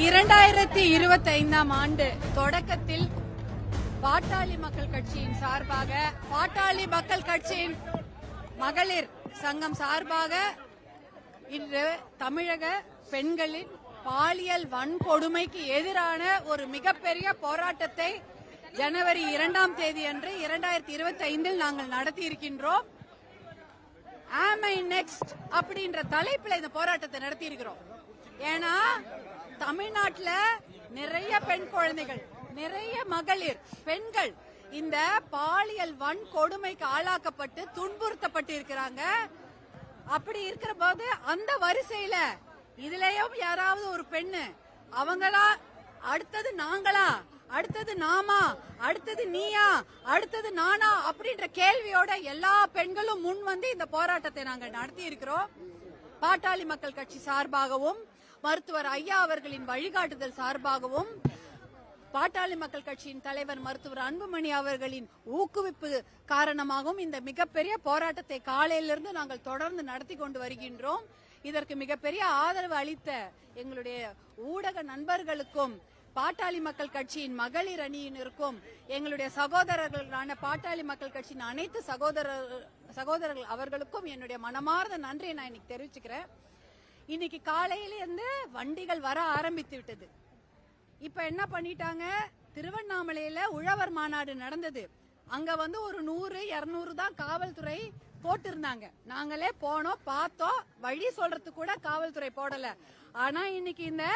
இரண்டாயிரத்தி இருபத்தி ஐந்தாம் ஆண்டு தொடக்கத்தில் பாட்டாளி மக்கள் கட்சியின் சார்பாக பாட்டாளி மக்கள் கட்சியின் மகளிர் சங்கம் சார்பாக இன்று தமிழக பெண்களின் பாலியல் வன்கொடுமைக்கு எதிரான ஒரு மிகப்பெரிய போராட்டத்தை ஜனவரி இரண்டாம் தேதி அன்று இரண்டாயிரத்தி இருபத்தி ஐந்தில் நாங்கள் நடத்தி இருக்கின்றோம் ஆமை நெக்ஸ்ட் அப்படின்ற தலைப்பில் இந்த போராட்டத்தை நடத்தி இருக்கிறோம் ஏன்னா தமிழ்நாட்டுல நிறைய பெண் குழந்தைகள் நிறைய மகளிர் பெண்கள் இந்த பாலியல் வன்கொடுமைக்கு ஆளாக்கப்பட்டு துன்புறுத்தப்பட்டு இருக்கிறாங்க. அப்படி இருக்கிற போது அந்த வரிசையில இதுலயும் யாராவது ஒரு பெண்ணு அவங்களா அடுத்தது நாங்களா அடுத்தது நாமா அடுத்தது நீயா அடுத்தது நானா அப்படின்ற கேள்வியோட எல்லா பெண்களும் முன் வந்து இந்த போராட்டத்தை நாங்கள் நடத்தி இருக்கிறோம் பாட்டாளி மக்கள் கட்சி சார்பாகவும் மருத்துவர் ஐயா அவர்களின் வழிகாட்டுதல் சார்பாகவும் பாட்டாளி மக்கள் கட்சியின் தலைவர் மருத்துவர் அன்புமணி அவர்களின் ஊக்குவிப்பு காரணமாகவும் இந்த மிகப்பெரிய போராட்டத்தை காலையிலிருந்து நாங்கள் தொடர்ந்து நடத்தி கொண்டு வருகின்றோம். இதற்கு மிகப்பெரிய ஆதரவு அளித்த எங்களுடைய ஊடக நண்பர்களுக்கும் பாட்டாளி மக்கள் கட்சியின் மகளிர் அணியினருக்கும் எங்களுடைய சகோதரர்களான பாட்டாளி மக்கள் கட்சியின் அனைத்து சகோதரர் சகோதரர்கள் அவர்களுக்கும் என்னுடைய மனமார்ந்த நன்றியை நான் இன்னைக்கு தெரிவிச்சுக்கிறேன். இன்னைக்கு காலையிலேருந்து வண்டிகள் வர ஆரம்பித்து விட்டது. இப்ப என்ன பண்ணிட்டாங்க? திருவண்ணாமலையில உழவர் மாநாடு நடந்தது. அங்க வந்து ஒரு நூறு இருநூறு தான் காவல்துறை போட்டிருந்தாங்க. நாங்களே போனோம் பார்த்தோம். வழி சொல்றதுக்கு கூட காவல்துறை போடல. ஆனா இன்னைக்கு இந்த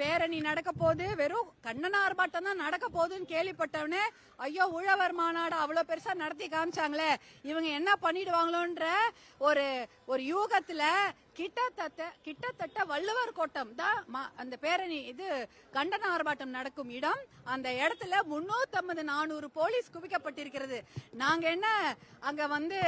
பேரணி நடக்க போகுது. வெறும் கண்ணன ஆர்ப்பாட்டம் தான் நடக்க போகுதுன்னு கேள்விப்பட்டவனே ஐயோ உழவர் மாநாடு அவ்வளவு பெருசா நடத்தி காமிச்சாங்களே. இவங்க என்ன பண்ணிடுவாங்களோன்ற ஒரு ஒரு யூகத்துல கிட்டத்தட்ட கிட்டத்தட்ட வள்ளுவர் கோட்டம் தான் அந்த பேரணி இது கண்டன ஆர்ப்பாட்டம் நடக்கும் இடம். அந்த இடத்துல முன்னூத்தி நானூறு போலீஸ் குவிக்கப்பட்டிருக்கிறது. நாங்க என்ன அங்க வந்து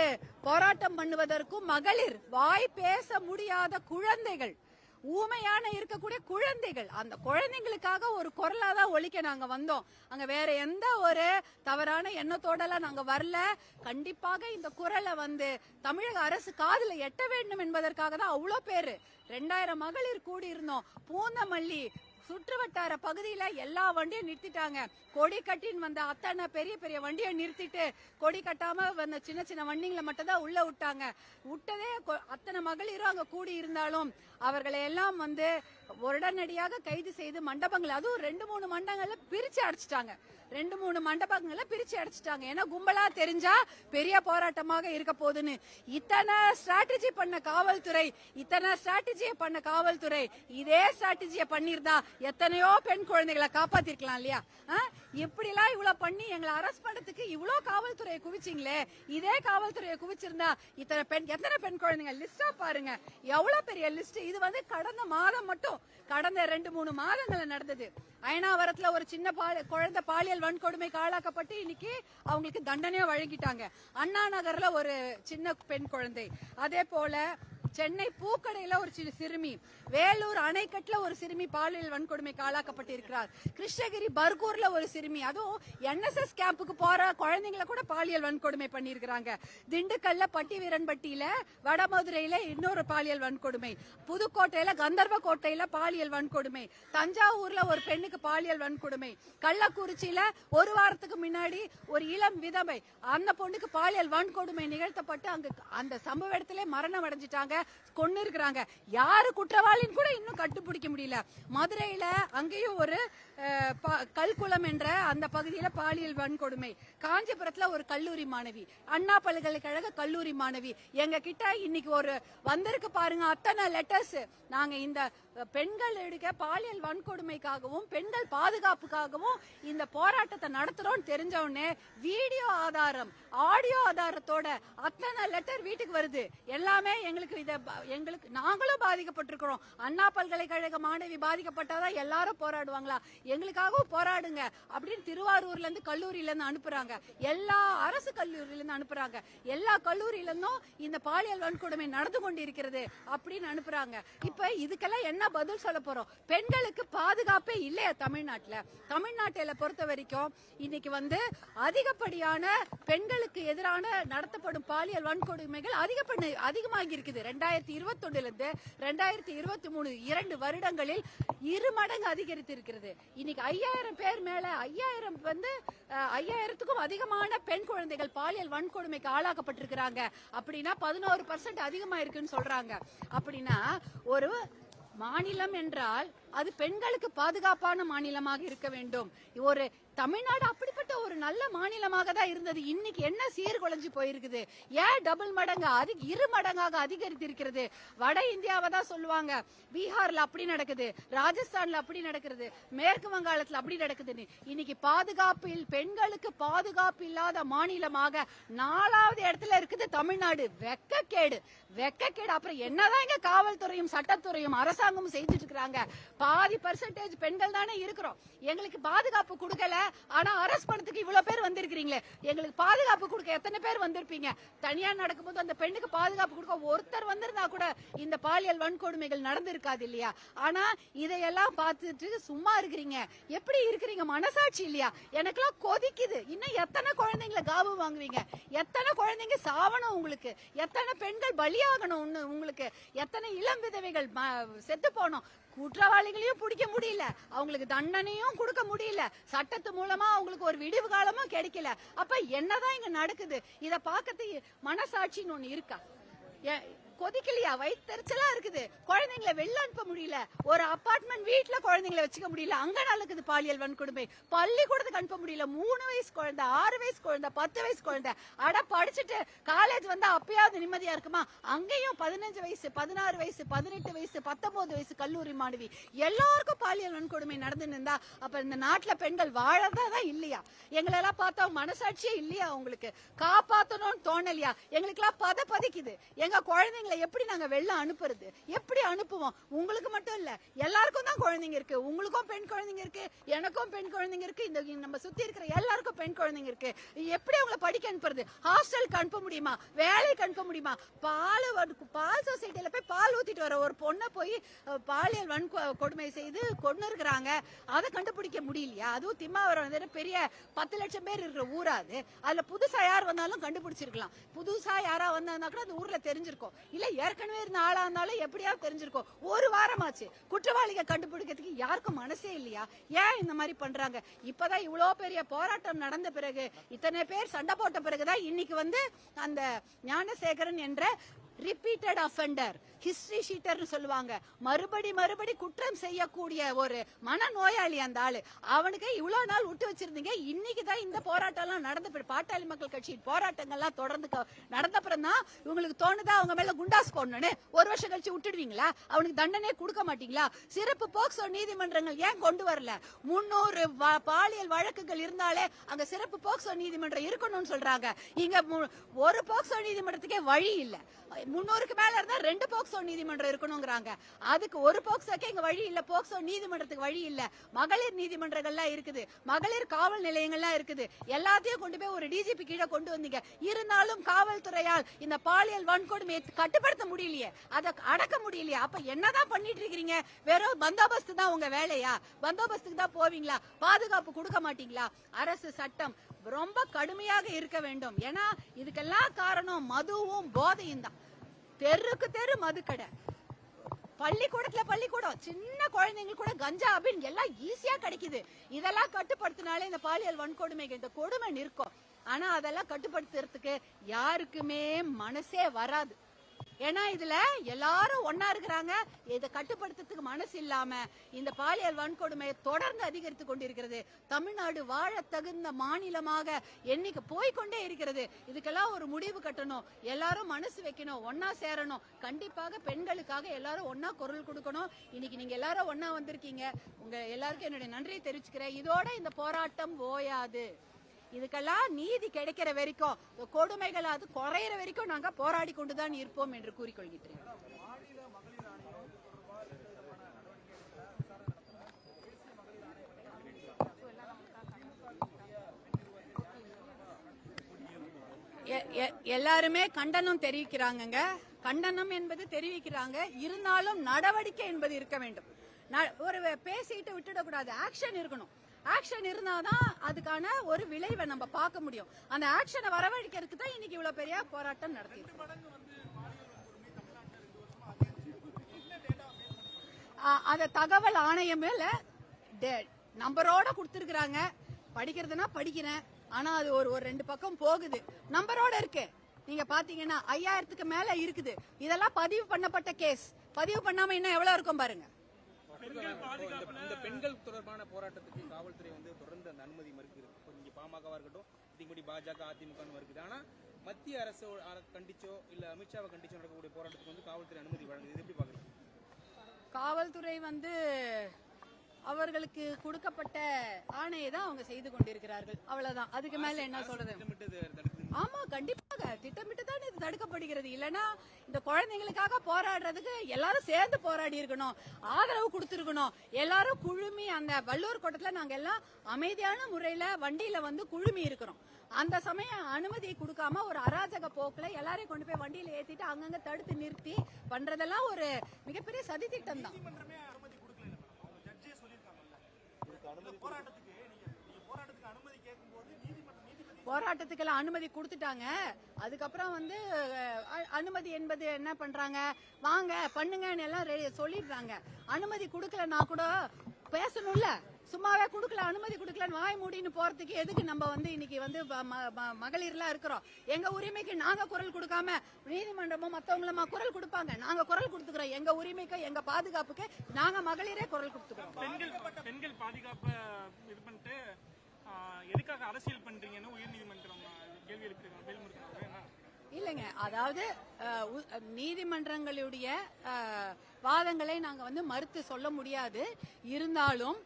போராட்டம் பண்ணுவதற்கும் மகளிர் வாய் பேச முடியாத குழந்தைகள். ஊமையான இருக்கக்கூடிய குழந்தைகள். அந்த குழந்தைங்களுக்காக ஒரு குரலா தான் ஒழிக்க நாங்க வந்தோம். அங்க வேற எந்த ஒரு தவறான எண்ணத்தோடலாம் நாங்க வரல. கண்டிப்பாக இந்த குரலை வந்து தமிழக அரசு காதல எட்ட வேண்டும் என்பதற்காக தான் அவ்வளோ பேரு. ரெண்டாயிரம் மகளிர் கூடி இருந்தோம் பூந்தமல்லி சுற்று வட்டார பகுதியில எல்லா வண்டியும் நிறுத்திட்டாங்க. கொடி கட்டின்னு வந்த அத்தனை பெரிய பெரிய வண்டியை நிறுத்திட்டு கொடி கட்டாம வந்த சின்ன சின்ன வண்டிங்களை மட்டும் தான் உள்ள விட்டாங்க. விட்டதே கொ- அத்தனை மகளிரும் அங்க கூடி இருந்தாலும் அவர்களை எல்லாம் வந்து உடனடியாக கைது செய்து மண்டபங்கள் அதுவும் ரெண்டு மூணு மண்டபங்களை பிரிச்சு அடைச்சிட்டாங்க. ரெண்டு மூணு மண்டபங்களை பிரிச்சு அடைச்சிட்டாங்க. ஏன்னா கும்பலா தெரிஞ்சா பெரிய போராட்டமாக இருக்க போகுதுன்னு. இத்தனை ஸ்ட்ராட்டஜி பண்ண காவல்துறை இத்தனை ஸ்ட்ராட்டஜியை பண்ண காவல்துறை இதே ஸ்ட்ராட்டஜியை பண்ணிருந்தா எத்தனையோ பெண் குழந்தைகளை காப்பாத்திருக்கலாம் இல்லையா? ஆ? இப்படிலாம் இவ்வளவு பண்ணி எங்களை அரெஸ்ட் பண்றதுக்கு இவ்வளோ காவல்துறையை குவிச்சிங்களே. இதே காவல்துறையை குவிச்சிருந்தா இத்தனை பெண் எத்தனை பெண் குழந்தைங்க? லிஸ்டா பாருங்க. எவ்வளவு பெரிய லிஸ்ட் இது வந்து கடந்த மாதம் மட்டும். கடந்த ரெண்டு மூணு மாதங்கள்ல நடந்தது. அயனாவரத்துல ஒரு சின்ன குழந்தை பாலியல் வன்கொடுமைக்கு ஆளாக்கப்பட்டு இன்னைக்கு அவங்களுக்கு தண்டனையா வழங்கிட்டாங்க. அண்ணா நகர்ல ஒரு சின்ன பெண் குழந்தை. அதே போல சென்னை பூக்கடையில ஒரு சிறுமி. வேலூர் அணைக்கட்டுல ஒரு சிறுமி பாலியல் வன்கொடுமைக்கு ஆளாக்கப்பட்டிருக்கிறார். கிருஷ்ணகிரி பர்கூர்ல ஒரு சிறுமி. அதுவும் என்எஸ்எஸ் கேம்புக்கு போற குழந்தைங்களை கூட பாலியல் வன்கொடுமை பண்ணியிருக்கிறாங்க. திண்டுக்கல்ல பட்டி வீரன்பட்டியில வடமதுரையில இன்னொரு பாலியல் வன்கொடுமை. புதுக்கோட்டையில கந்தர்வ கோட்டையில பாலியல் வன்கொடுமை. தஞ்சாவூர்ல ஒரு பெண்ணுக்கு பாலியல் வன்கொடுமை. கள்ளக்குறிச்சியில ஒரு வாரத்துக்கு முன்னாடி ஒரு இளம் விதவை. அந்த பொண்ணுக்கு பாலியல் வன்கொடுமை நிகழ்த்தப்பட்டு அங்கு அந்த சம்பவ இடத்துல மரணம் அடைஞ்சிட்டாங்க. கொன்னு இருக்கிறாங்க யாரு குற்றவாளின்னு கூட இன்னும் கண்டுபிடிக்க முடியல. மதுரையில அங்கேயும் ஒரு கல்குளம் என்ற அந்த பகுதியில பாலியல் வன்கொடுமை. காஞ்சிபுரத்துல ஒரு கல்லூரி மாணவி. அண்ணா பல்கலைக்கழக கல்லூரி மாணவி. எங்க கிட்ட இன்னைக்கு ஒரு வந்திருக்கு பாருங்க அத்தனை லெட்டர்ஸ் நாங்க இந்த பெண்கள் எடுக்க பாலியல் வன்கொடுமைக்காகவும் பெண்கள் பாதுகாப்புக்காகவும் இந்த போராட்டத்தை நடத்துறோம்னு தெரிஞ்சவுடனே வீடியோ ஆதாரம் ஆடியோ ஆதாரத்தோட அத்தனை லெட்டர் வீட்டுக்கு வருது. எல்லாமே எங்களுக்கு இதை எங்களுக்கு நாங்களும் பாதிக்கப்பட்டிருக்கிறோம். அண்ணா பல்கலைக்கழக மாணவி பாதிக்கப்பட்டாதான் எல்லாரும் போராடுவாங்களா? எங்களுக்காகவும் போராடுங்க அப்படின்னு திருவாரூர்ல இருந்து கல்லூரியில இருந்து அனுப்புறாங்க. எல்லா அரசு கல்லூரியில இருந்து அனுப்புறாங்க. எல்லா கல்லூரியில இருந்தும் இந்த பாலியல் வன்கொடுமை நடந்து கொண்டிருக்கிறது அப்படின்னு அனுப்புறாங்க. இப்ப இதுக்கெல்லாம் என்ன என்ன பதில் சொல்ல போறோம்? பெண்களுக்கு பாதுகாப்பே இல்லையா தமிழ்நாட்டுல? தமிழ்நாட்டில பொறுத்த வரைக்கும் இன்னைக்கு வந்து அதிகப்படியான பெண்களுக்கு எதிரான நடத்தப்படும் பாலியல் வன்கொடுமைகள் அதிகப்படி அதிகமாகி இருக்குது. ரெண்டாயிரத்தி இருபத்தி இருந்து ரெண்டாயிரத்தி இருபத்தி மூணு இரண்டு வருடங்களில் இரு மடங்கு அதிகரித்து இருக்கிறது. இன்னைக்கு ஐயாயிரம் பேர் மேல ஐயாயிரம் வந்து ஐயாயிரத்துக்கும் அதிகமான பெண் குழந்தைகள் பாலியல் வன்கொடுமைக்கு ஆளாக்கப்பட்டிருக்கிறாங்க. அப்படின்னா பதினோரு பர்சன்ட் அதிகமா இருக்குன்னு சொல்றாங்க. அப்படின்னா ஒரு மாநிலம் என்றால் அது பெண்களுக்கு பாதுகாப்பான மாநிலமாக இருக்க வேண்டும். ஒரு தமிழ்நாடு அப்படிப்பட்ட ஒரு நல்ல மாநிலமாக தான் இருந்தது. இன்னைக்கு என்ன சீர்குலைஞ்சு போயிருக்குது? ஏன் டபுள் மடங்கு அதிக இரு மடங்காக அதிகரித்திருக்கிறது? வட இந்தியாவை தான் சொல்லுவாங்க. பீகார்ல அப்படி நடக்குது. ராஜஸ்தான்ல அப்படி நடக்கிறது. மேற்கு வங்காளத்துல அப்படி நடக்குதுன்னு. இன்னைக்கு பாதுகாப்பில் பெண்களுக்கு பாதுகாப்பு இல்லாத மாநிலமாக நாலாவது இடத்துல இருக்குது தமிழ்நாடு. வெக்கக்கேடு. வெக்கக்கேடு. அப்புறம் என்னதான் இங்க காவல்துறையும் சட்டத்துறையும் அரசாங்கமும் செஞ்சுட்டு இருக்கிறாங்க. பாதி பர்சன்டேஜ் பெண்கள் தானே இருக்கிறோம். எங்களுக்கு பாதுகாப்பு கொடுக்கல. ஆனா அரெஸ்ட் பண்ணதுக்கு இவ்வளவு பேர் வந்திருக்கிறீங்களே. எங்களுக்கு பாதுகாப்பு கொடுக்க எத்தனை பேர் வந்திருப்பீங்க? தனியா நடக்கும்போது அந்த பெண்ணுக்கு பாதுகாப்பு கொடுக்க ஒருத்தர் வந்திருந்தா கூட இந்த பாலியல் வன்கொடுமைகள் நடந்திருக்காது இல்லையா? ஆனா இதையெல்லாம் பார்த்துட்டு சும்மா இருக்கிறீங்க. எப்படி இருக்கிறீங்க? மனசாட்சி இல்லையா? எனக்கெல்லாம் கொதிக்குது. இன்னும் எத்தனை குழந்தைங்களை காபு வாங்குவீங்க? எத்தனை குழந்தைங்க சாவணும் உங்களுக்கு? எத்தனை பெண்கள் பலியாகணும் உங்களுக்கு? எத்தனை இளம் விதவைகள் செத்து போனோம் குற்றவாளிகளையும் பிடிக்க முடியல. அவங்களுக்கு தண்டனையும் கொடுக்க முடியல. சட்டத்து மூலமா அவங்களுக்கு ஒரு விடிவு காலமும் கிடைக்கல. அப்ப என்னதான் இங்க நடக்குது? இத பார்க்கறதுக்கு மனசாட்சின்னு ஒண்ணு இருக்கா? ஏ- கொதிக்கலையா? வயிற்றுச்சலா இருக்குது. குழந்தைங்களை வெளில அனுப்ப முடியல. ஒரு அபார்ட்மெண்ட் வீட்ல குழந்தைங்களை வச்சுக்க முடியல. அங்க நடக்குது பாலியல் வன்கொடுமை. பள்ளிக்கூடத்துக்கு அனுப்ப முடியல. மூணு வயசு குழந்தை ஆறு வயசு குழந்தை பத்து வயசு குழந்தை. அட படிச்சுட்டு காலேஜ் வந்தா அப்பயாவது நிம்மதியா இருக்குமா? அங்கேயும் பதினஞ்சு வயசு பதினாறு வயசு பதினெட்டு வயசு பத்தொன்பது வயசு கல்லூரி மாணவி. எல்லாருக்கும் பாலியல் வன்கொடுமை நடந்துன்னு இருந்தா அப்ப இந்த நாட்டுல பெண்கள் வாழறதா தான் இல்லையா? எங்களெல்லாம் பார்த்தா மனசாட்சியே இல்லையா உங்களுக்கு? காப்பாத்தணும்னு தோணலையா? எங்களுக்கெல்லாம் பத பதிக்குது. எங்க குழந்தைங்களை எப்படி நாங்க வெளில அனுப்புறது? எப்படி அனுப்புவோம்? உங்களுக்கு மட்டும் இல்ல எல்லாருக்கும் தான் குழந்தைங்க இருக்கு. உங்களுக்கும் பெண் குழந்தைங்க இருக்கு எனக்கும் பெண் குழந்தைங்க இருக்கு. இந்த நம்ம சுத்தி இருக்கிற எல்லாருக்கும் பெண் குழந்தைங்க இருக்கு. எப்படி அவங்கள படிக்க அனுப்புறது? ஹாஸ்டலுக்கு அனுப்ப முடியுமா? வேலைக்கு அனுப்ப முடியுமா? பால் பால் சொசைட்டில போய் பால் ஊத்திட்டு வர ஒரு பொண்ணை போய் பாலியல் வன் கொடுமை செய்து கொண்டு இருக்கிறாங்க அதை கண்டுபிடிக்க முடியலையா? அதுவும் திம்மாவரம் வந்து பெரிய பத்து லட்சம் பேர் இருக்கிற ஊரா அது? அதுல புதுசா யார் வந்தாலும் கண்டுபிடிச்சிருக்கலாம். புதுசா யாரா வந்தாங்கன்னா கூட அந்த ஊர்ல தெரிஞ்சிருக்கும். இல்ல ஏற்கனவே இருந்த ஆளா இருந்தாலும் எப்படியாவது தெரிஞ்சிருக்கும். ஒரு வாரமாச்சு. குற்றவாளிக கண்டுபிடிக்கிறதுக்கு யாருக்கும் மனசே இல்லையா? ஏன் இந்த மாதிரி பண்றாங்க? இப்பதான் இவ்வளவு பெரிய போராட்டம் நடந்த பிறகு இத்தனை பேர் சண்டை போட்ட பிறகுதான் இன்னைக்கு வந்து அந்த ஞானசேகரன் என்ற ரிப்பீட்டட் அஃபெண்டர் ஹிஸ்டரி ஷீட்டர்னு சொல்லுவாங்க. மறுபடி மறுபடி குற்றம் செய்யக்கூடிய ஒரு மனநோயாளி அந்த ஆளு. அவனுக்கு இவ்வளவு நாள் விட்டு வச்சிருந்தீங்க. இன்னைக்கு தான் இந்த போராட்டம் எல்லாம் நடந்து பாட்டாளி மக்கள் கட்சி போராட்டங்கள்லாம் தொடர்ந்து க- நடந்த அப்புறம் தான் உங்களுக்கு தோணுதா அவங்க மேல குண்டாஸ் போடணும்னு ஒரு வருஷம் கழிச்சு விட்டுடுவீங்களா? அவனுக்கு தண்டனை கொடுக்க மாட்டீங்களா? சிறப்பு போக்சோ நீதிமன்றங்கள் ஏன் கொண்டு வரல? முன்னூறு பாலியல் வழக்குகள் இருந்தாலே அங்க சிறப்பு போக்சோ நீதிமன்றம் இருக்கணும்னு சொல்றாங்க. இங்க மு- ஒரு போக்சோ நீதிமன்றத்துக்கே வழி இல்லை. முன்னூறுக்கு மேல இருந்தா ரெண்டு போக்சோ நீதிமன்றம் இருக்கணுங்கிறாங்க. அதுக்கு ஒரு போக்சோக்கே இங்க வழி இல்ல. போக்சோ நீதிமன்றத்துக்கு வழி இல்ல. மகளிர் நீதிமன்றங்கள்லாம் இருக்குது. மகளிர் காவல் நிலையங்கள்லாம் இருக்குது. எல்லாத்தையும் கொண்டு போய் ஒரு டிஜிபி கீழே கொண்டு வந்தீங்க. இருந்தாலும் காவல்துறையால் இந்த பாலியல் வன்கொடுமையை கட்டுப்படுத்த முடியலையே. அதை அடக்க முடியலையே. அப்ப என்னதான் பண்ணிட்டு இருக்கீங்க வெறும் பந்தோபஸ்து தான் உங்க வேலையா? பந்தோபஸ்துக்கு தான் போவீங்களா? பாதுகாப்பு கொடுக்க மாட்டீங்களா? அரசு சட்டம் ரொம்ப கடுமையாக இருக்க வேண்டும். ஏன்னா இதுக்கெல்லாம் காரணம் மதுவும் போதையும் தான். தெருக்கு தெரு மதுக்கடை. பள்ளிக்கூடத்துல பள்ளிக்கூடம். சின்ன குழந்தைங்களுக்கு கூட கஞ்சா அப்படின்னு எல்லாம் ஈஸியா கிடைக்குது. இதெல்லாம் கட்டுப்படுத்தினாலே இந்த பாலியல் வன்கொடுமைகள் இந்த கொடுமை நிற்கும். ஆனா அதெல்லாம் கட்டுப்படுத்துறதுக்கு யாருக்குமே மனசே வராது. ஏன்னா இதுல எல்லாரும் ஒன்னா இருக்கிறாங்க. இதை கட்டுப்படுத்துறதுக்கு மனசு இல்லாம இந்த பாலியல் வன்கொடுமையை தொடர்ந்து அதிகரித்து கொண்டிருக்கிறது. தமிழ்நாடு வாழ தகுந்த மாநிலமாக என்னைக்கு போய்க்கொண்டே இருக்கிறது. இதுக்கெல்லாம் ஒரு முடிவு கட்டணும். எல்லாரும் மனசு வைக்கணும் ஒன்னா சேரணும். கண்டிப்பாக பெண்களுக்காக எல்லாரும் ஒன்னா குரல் கொடுக்கணும். இன்னைக்கு நீங்க எல்லாரும் ஒன்னா வந்திருக்கீங்க. உங்க எல்லாருக்கும் என்னுடைய நன்றியை தெரிவிச்சுக்கிறேன். இதோட இந்த போராட்டம் ஓயாது. இதுக்கெல்லாம் நீதி கிடைக்கிற வரைக்கும் கொடுமைகள் அது குறையிற வரைக்கும் நாங்க போராடி கொண்டுதான் இருப்போம் என்று கூறிக்கொள்கிறேன் எ- எ- எல்லாருமே கண்டனம் தெரிவிக்கிறாங்கங்க. கண்டனம் என்பது தெரிவிக்கிறாங்க. இருந்தாலும் நடவடிக்கை என்பது இருக்க வேண்டும். ஒரு பேசிட்டு விட்டுடக்கூடாது. ஆக்ஷன் இருக்கணும். ஆக்ஷன் இருந்தாதான் அதுக்கான ஒரு விளைவை நம்ம பார்க்க முடியும். அந்த ஆக்ஷனை வரவழைக்கிறதுக்கு தான் இன்னைக்கு இவ்வளவு பெரிய போராட்டம் ஆ- அந்த தகவல் ஆணையமேல நம்பரோட கொடுத்துருக்காங்க படிக்கிறதுனா படிக்கிறேன். ஆனா அது ஒரு ஒரு ரெண்டு பக்கம் போகுது. நம்பரோட இருக்கு. நீங்க பாத்தீங்கன்னா ஐயாயிரத்துக்கு மேல இருக்குது. இதெல்லாம் பதிவு பண்ணப்பட்ட கேஸ் பதிவு பண்ணாம இன்னும் எவ்வளவு இருக்கும் பாருங்க. இந்த இந்த பெண்கள் தொடர்பான போராட்டத்துக்கு காவல்துறை வந்து தொடர்ந்து அந்த அனுமதி மறுக்குது இப்போ நீங்க பாமகவா இருக்கட்டும் இதுபடி பாஜக அதிமுக மறுக்குது ஆனா மத்திய அரசு கண்டிச்சோ இல்ல அமித்ஷாவை கண்டிச்சோ நடக்கக்கூடிய போராட்டத்துக்கு வந்து காவல்துறை அனுமதி வழங்குது. இது எப்படி பாக்குறீங்க? காவல்துறை வந்து அவர்களுக்கு கொடுக்கப்பட்ட ஆணையை தான் அவங்க செய்து கொண்டிருக்கிறார்கள். அவ்வளவுதான். அதுக்கு மேல என்ன சொல்றது? ஆமா கண்டிப்பாக திட்டமிட்டு தான் இது தடுக்கப்படுகிறது. இல்லனா இந்த குழந்தைங்களுக்காக போராடுறதுக்கு எல்லாரும் சேர்ந்து போராடி இருக்கணும். ஆதரவு கொடுத்துருக்கணும். எல்லாரும் குழுமி அந்த வள்ளூர் கோட்டத்துல நாங்க எல்லாம் அமைதியான முறையில வண்டியில வந்து குழுமி இருக்கிறோம். அந்த சமயம் அனுமதி கொடுக்காம ஒரு அராஜக போக்குல எல்லாரையும் கொண்டு போய் வண்டியில ஏத்திட்டு அங்கங்க தடுத்து நிறுத்தி பண்றதெல்லாம் ஒரு மிகப்பெரிய சதி திட்டம் தான் நீதிமன்றமே அனுமதி கொடுக்கல அவங்க ஜட்ஜே சொல்லியிருக்காங்கல்ல இந்த போராட்டத்துக்கு நீங்க நீங்க போராட்டத்துக்கு அனுமதி கேட்கும்போது நீதிமன்றம் நீதிபதி போராட்டத்துக்கெல்லாம் அனுமதி கொடுத்துட்டாங்க. அதுக்கப்புறம் வந்து அனுமதி என்பது என்ன பண்றாங்க? வாங்க பண்ணுங்கன்னு எல்லாம் சொல்லிடுறாங்க. அனுமதி கொடுக்கலன்னா கூட பேசணும்ல. சும்மாவே கொடுக்கல அனுமதி கொடுக்கலன்னு வாய் மூடின்னு போறதுக்கு எதுக்கு நம்ம வந்து இன்னைக்கு வந்து ம- ம- மகளிர்லாம் இருக்கிறோம்? எங்க உரிமைக்கு நாங்க குரல் கொடுக்காம நீதிமன்றமும் மத்தவங்களுமா குரல் கொடுப்பாங்க. நாங்க குரல் கொடுத்துக்கிறோம். எங்க உரிமைக்கு எங்க பாதுகாப்புக்கு நாங்க மகளிரே குரல் கொடுத்துக்கிறோம். பெண்கள் பாதுகாப்பு இது பண்ணிட்டு எதுக்காக அரசியல் பண்றீங்கன்னு உயர்நீதிமன்றம் கேள்வி என்ன இல்லைங்க அதாவது நீதிமன்றங்களுடைய வாதங்களை நாங்க வந்து மறுத்து சொல்ல முடியாது. இருந்தாலும்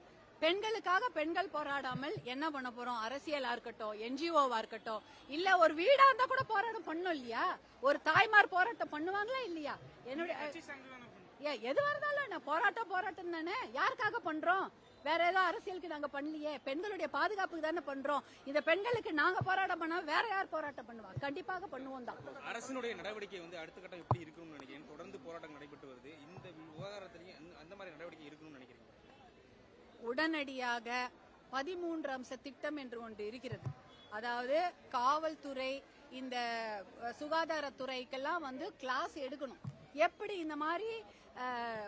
பெண்களுக்காக பெண்கள் போராடாமல் என்ன பண்ண போறோம்? அரசியலா இருக்கட்டும் என்ஜிஓவா இருக்கட்டும் இல்ல ஒரு வீடா இருந்தா கூட போராட்டம் பண்ணும் இல்லையா? ஒரு தாய்மார் போராட்டம் பண்ணுவாங்களா இல்லையா? என்னுடைய எதுவா இருந்தாலும் என்ன? போராட்டம் போராட்டம் தானே? யாருக்காக பண்றோம்? வேற ஏதோ அரசியலுக்கு நாங்க பண்ணலையே. பெண்களுடைய பாதுகாப்புக்கு தானே பண்றோம். இந்த பெண்களுக்கு நாங்க போராட்டம் பண்ணா வேற யார் போராட்டம் பண்ணுவா? கண்டிப்பாக பண்ணுவோம் தான். அரசினுடைய நடவடிக்கை வந்து அடுத்த கட்டம் எப்படி இருக்கணும்னு நினைக்கிறேன். தொடர்ந்து போராட்டம் நடைபெற்று வருது. இந்த விவகாரத்திலையும் அந்த- மாதிரி நடவடிக்கை இருக்கணும்னு நினைக்கிறீங்க உடனடியாக பதிமூன்று அம்ச திட்டம் என்று ஒன்று இருக்கிறது. அதாவது காவல்துறை இந்த சுகாதாரத்துறைக்கெல்லாம் வந்து கிளாஸ் எடுக்கணும். எப்படி இந்த மாதிரி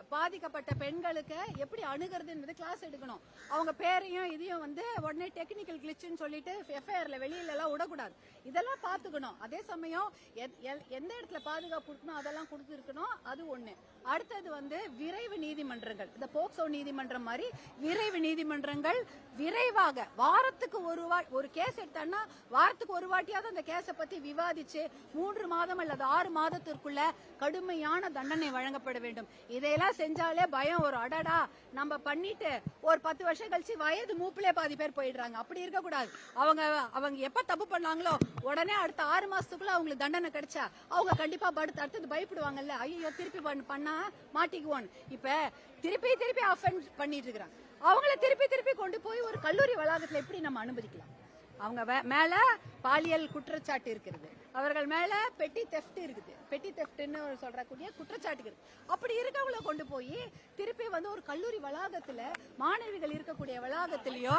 பாதிக்கப்பட்ட பெண்களுக்கு எப்படி அணுகிறதுன்றது கிளாஸ் எடுக்கணும். அவங்க பேரையும் இதையும் வந்து உடனே டெக்னிக்கல் கிளிச்சுன்னு சொல்லிட்டு எஃப்ஐஆர்ல வெளியில எல்லாம் விடக்கூடாது. இதெல்லாம் பார்த்துக்கணும். அதே சமயம் எத்- எல்- எந்த இடத்துல பாதுகாப்பு கொடுக்கணும் அதெல்லாம் கொடுத்துருக்கணும். அது ஒண்ணு. அடுத்தது வந்து விரைவு நீதிமன்றங்கள். இந்த போக்சோ நீதிமன்றம் மாதிரி விரைவு நீதிமன்றங்கள் விரைவாக வாரத்துக்கு ஒரு வா ஒரு கேஸ் எடுத்தான்னா வாரத்துக்கு ஒரு வாட்டியாவது அந்த கேஸை பத்தி விவாதிச்சு மூன்று மாதம் அல்லது ஆறு மாதத்திற்குள்ள கடுமையான தண்டனை வழங்கப்பட வேண்டும். இதையெல்லாம் செஞ்சாலே பயம் ஒரு அடடா நம்ம பண்ணிட்டு ஒரு பத்து வருஷம் கழிச்சு வயது மூப்பிலே பாதி பேர் போயிடுறாங்க. அப்படி இருக்க கூடாது அவங்க அவங்க எப்ப தப்பு பண்ணாங்களோ உடனே அடுத்த ஆறு மாசத்துக்குள்ள அவங்களுக்கு தண்டனை கிடைச்சா அவங்க கண்டிப்பா படுத்து அடுத்தது பயப்படுவாங்கல்ல. ஐயோ திருப்பி பண்ணா மாட்டிக்குவோன்னு. இப்ப திருப்பி திருப்பி அஃபென்ஸ் பண்ணிட்டு இருக்கிறாங்க. அவங்கள திருப்பி திருப்பி கொண்டு போய் ஒரு கல்லூரி வளாகத்துல எப்படி நம்ம அனுமதிக்கலாம்? அவங்க மேல பாலியல் குற்றச்சாட்டு இருக்கிறது அவர்கள் மேல பெட்டி தெஃப்ட் இருக்குது. பெட்டி தெஃப்ட்னு சொல்றக்கூடிய குற்றச்சாட்டு இருக்குது அப்படி இருக்கவங்களை கொண்டு போய் திருப்பி வந்து ஒரு கல்லூரி வளாகத்துல மாணவிகள் இருக்கக்கூடிய வளாகத்திலயோ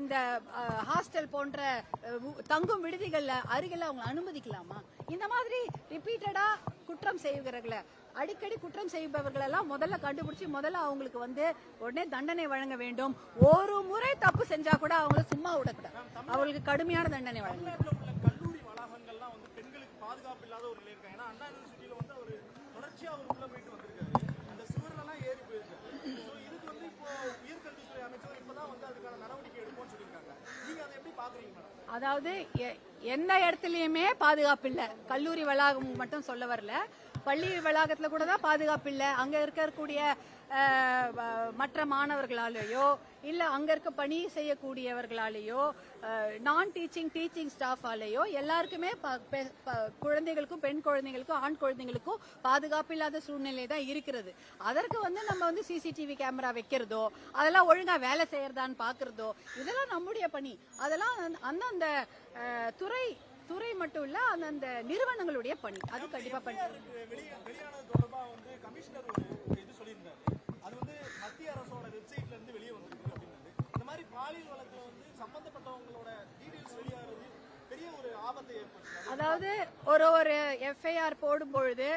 இந்த ஹாஸ்டல் போன்ற தங்கும் விடுதிகள்ல அருகில் அவங்க அனுமதிக்கலாமா? இந்த மாதிரி ரிப்பீட்டடா குற்றம் செய்கிறவர்களை அடிக்கடி குற்றம் செய்பவர்களெல்லாம் முதல்ல கண்டுபிடிச்சு முதல்ல அவங்களுக்கு வந்து உடனே தண்டனை வழங்க வேண்டும். ஒரு முறை தப்பு செஞ்சா கூட அவங்கள சும்மா விடக்கூடாது. அவங்களுக்கு கடுமையான தண்டனை வழங்க கல்லூரி வளாகங்கள்லாம் வந்து பெண்களுக்கு பாதுகாப்பு இல்லாத ஒரு நிலை இருக்காங்க ஏன்னா அண்ணா யூனிவர்சிட்டியில வந்து அவர் தொடர்ச்சியா அவர் உள்ள போயிட்டு வந்திருக்காரு அந்த சுவரெல்லாம் ஏறி போயிருக்காரு So இதுக்கு வந்து இப்போ உயர்கல்வித்துறை அமைச்சர் இப்பதான் வந்து அதுக்கான நடவடிக்கை எடுப்போம்னு சொல்லியிருக்காங்க நீங்க அதை எப்படி பாக்குறீங்க மேடம் அதாவது எந்த இடத்துலயுமே பாதுகாப்பு இல்ல. கல்லூரி வளாகம் மட்டும் சொல்ல வரல. பள்ளி வளாகத்தில் கூட தான் பாதுகாப்பு இல்லை. அங்கே இருக்கக்கூடிய மற்ற மாணவர்களாலேயோ இல்லை அங்கே இருக்க பணி செய்யக்கூடியவர்களாலேயோ நான் டீச்சிங் டீச்சிங் ஸ்டாஃபாலேயோ எல்லாருக்குமே ப- பெ- குழந்தைகளுக்கும் பெண் குழந்தைகளுக்கும் ஆண் குழந்தைகளுக்கும் பாதுகாப்பு இல்லாத சூழ்நிலை தான் இருக்கிறது. அதற்கு வந்து நம்ம வந்து சிசிடிவி கேமரா வைக்கிறதோ அதெல்லாம் ஒழுங்காக வேலை செய்யறதான்னு பார்க்குறதோ இதெல்லாம் நம்முடைய பணி. அதெல்லாம் அந்தந்த துறை துறை மட்டும் இல்ல அந்தந்த நிறுவனங்களுடைய பணி. அது கண்டிப்பா பண்ணி வெளியே வெளியானது தொடர்பா வந்து கமிஷனர் ஒரு இது சொல்லியிருந்தாரு. அது வந்து மத்திய அரசோட வெப்சைட்ல இருந்து வெளியே வந்திருக்கு அப்படின்னாரு. இந்த மாதிரி பாலியல் வழக்குல வந்து சம்பந்தப்பட்டவங்களோட டீடைல்ஸ் வெளியாகிறது பெரிய ஒரு ஆபத்தை ஏற்படுத்தும் அதாவது ஒரு ஒரு எஃப்ஐஆர் போடும் பொழுது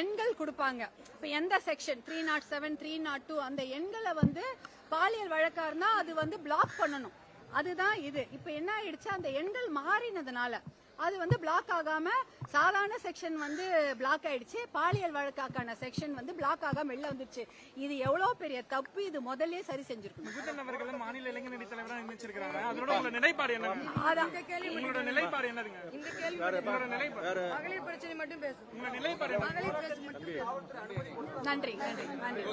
எண்கள் கொடுப்பாங்க. இப்ப எந்த section three nought seven three nought two அந்த எண்களை வந்து பாலியல் வழக்கா இருந்தா அது வந்து பிளாக் பண்ணணும். அதுதான் இது. இப்ப என்ன ஆயிடுச்சு? அந்த எண்கள் மாறினதுனால அது வந்து பிளாக் ஆகாம சாதாரண செக்ஷன் வந்து பிளாக் ஆயிடுச்சு. பாலியல் வழக்காக்கான செக்ஷன் வந்து பிளாக் ஆகாம வெளில வந்துருச்சு. இது எவ்வளவு பெரிய தப்பு? இது முதல்லயே சரி அவர்கள் மாநில இளைஞர் அணி தலைவரா நியமிச்சிருக்காங்க அதோட உங்களோட நிலைப்பாடு என்ன அதான். உங்களோட நிலைப்பாடு என்னதுங்க? இந்த கேள்வி உங்களோட நிலைப்பாடு. மகளிர் பிரச்சனை மட்டும் நிலைப்பாடு என்ன? மகளிர் பிரச்சனை மட்டும் நன்றி நன்றி நன்றி.